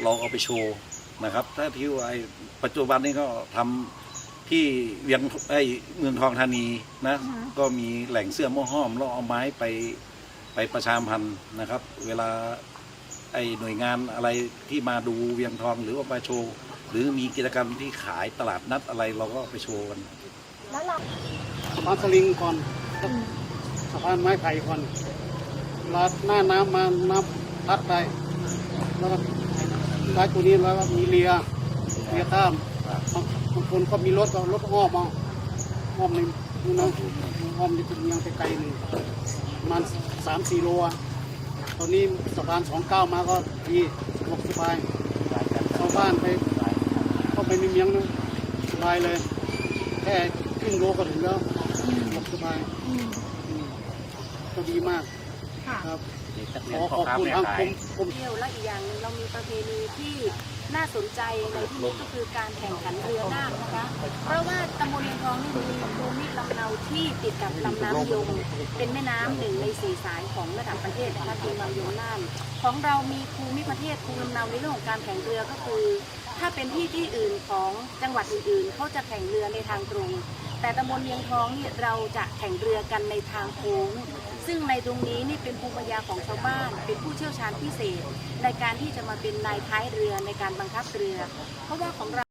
ก็ลองเอาไปโชว์นะครับ ถ้าที่ว่าไอ้ปัจจุบันนี้ก็ทำที่เวียงไอ้เมืองทองธานีนะอือฮะก็มีแหล่งเสื้อหม้อห้อมแล้วเอาไม้ไปไปประชาสัมพันธ์นะครับ เวลาไอ้หน่วยงานอะไรที่มาดูเวียงทองหรือว่ามาโชว์ หรือมีกิจกรรมที่ขายตลาดนัดอะไรเราก็ไปโชว์กันแล้วเราสะพานสลิงก่อนอืมสะพานไม้ไผ่ก่อนลาดหน้าน้ำมาน้ำพัดไปแล้วก็ ได้ตัวนี้แล้วก็มีเรือเรือข้ามบางบางคนก็มีรถก็รถอ้อมเอาอ้อมในนู่นนะอ้อมในจุดยังไกลๆหนึ่งประมาณสามสี่โลอะตอนนี้สะพานสองเก้ามาก็ดีสะดวกสบายชาวบ้านไปเข้าไปในเมียงนะสบายเลย แค่ครึ่งโลก็ถึงแล้วอืมสะดวกสบายอืมอืมก็ดีมากค่ะค รับขอขอบคุณทางกรมกรมเที่ยวและอีกอย่างหนึ่งเรามีประเพณีที่น่าสนใจในที่นี้ก็คือการแข่งขันเรือนาคนะคะ เพราะว่า ตำบลเลียงทองนี่มีภูมิลำเนาที่ติดกับลำน้ำยมเป็นแม่น้ำหนึ่งในสี่สายของระดับประเทศนะคะคือลำยมน่านของเรามีภูมิประเทศภูมิลำเนาในเรื่องของการแข่งเรือก็คือ ถ้าเป็นที่ที่อื่นของจังหวัดอื่นๆเขาจะแข่งเรือในทางตรง แต่ตำบลเลียงทองนี่เราจะแข่งเรือกันในทางโค้งซึ่งในตรงนี้นี่เป็นภูมิปัญญาของชาวบ้าน เป็นผู้เชี่ยวชาญพิเศษ ในการที่จะมาเป็นนายท้ายเรือในการบังคับเรือ เพราะว่าของเรา